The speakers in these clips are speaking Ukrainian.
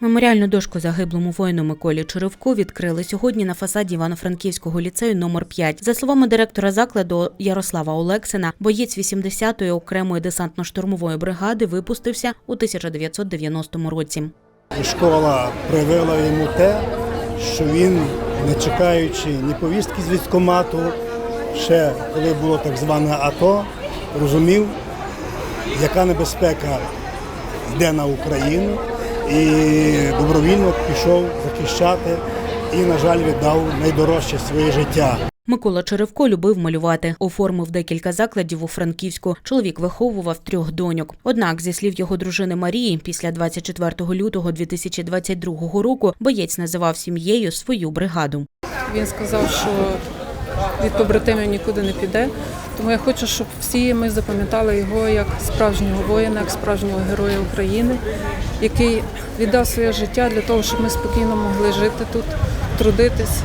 Меморіальну дошку загиблому воїну Миколі Черевку відкрили сьогодні на фасаді Івано-Франківського ліцею номер 5. За словами директора закладу Ярослава Олексина, боєць 80-ї окремої десантно-штурмової бригади випустився у 1990 році. Школа привела йому те, що він, не чекаючи ні повістки з військкомату, ще коли було так зване АТО, розумів, яка небезпека йде на Україну, і добровільно пішов захищати і, на жаль, віддав найдорожче своє життя. Микола Черевко любив малювати, оформив декілька закладів у Франківську. Чоловік виховував трьох доньок. Однак, зі слів його дружини Марії, після 24 лютого 2022 року боєць називав сім'єю свою бригаду. Він сказав, що від побратимів нікуди не піде. Тому я хочу, щоб всі ми запам'ятали його як справжнього воїна, як справжнього героя України, який віддав своє життя для того, щоб ми спокійно могли жити тут, трудитись,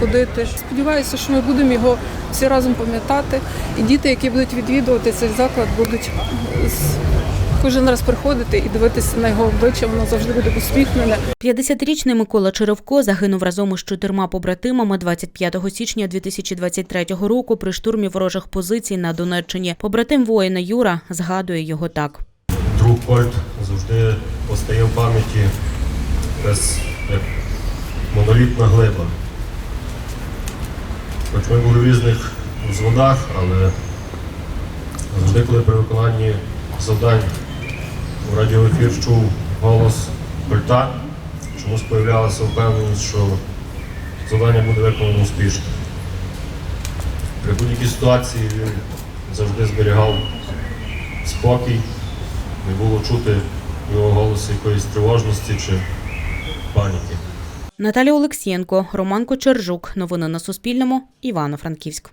ходити. Сподіваюся, що ми будемо його всі разом пам'ятати. І діти, які будуть відвідувати цей заклад, будуть кожен раз приходити і дивитися на його обличчя, воно завжди буде усміхнене. 50-річний Микола Черевко загинув разом із чотирма побратимами 25 січня 2023 року при штурмі ворожих позицій на Донеччині. Побратим воїна Юра згадує його так. друг Кольт завжди постає в пам'яті без як монолітна глиба. Хоч ми були в різних взводах, але завжди, коли при виконанні завдань у радіоефір чув голос Кольта, чомусь появлялася впевненість, що завдання буде виконано успішно. При будь-якій ситуації він завжди зберігав спокій, не було чути в його голосі якоїсь тривожності чи паніки. Наталя Олексієнко, Роман Кочержук. Новини на Суспільному. Івано-Франківськ.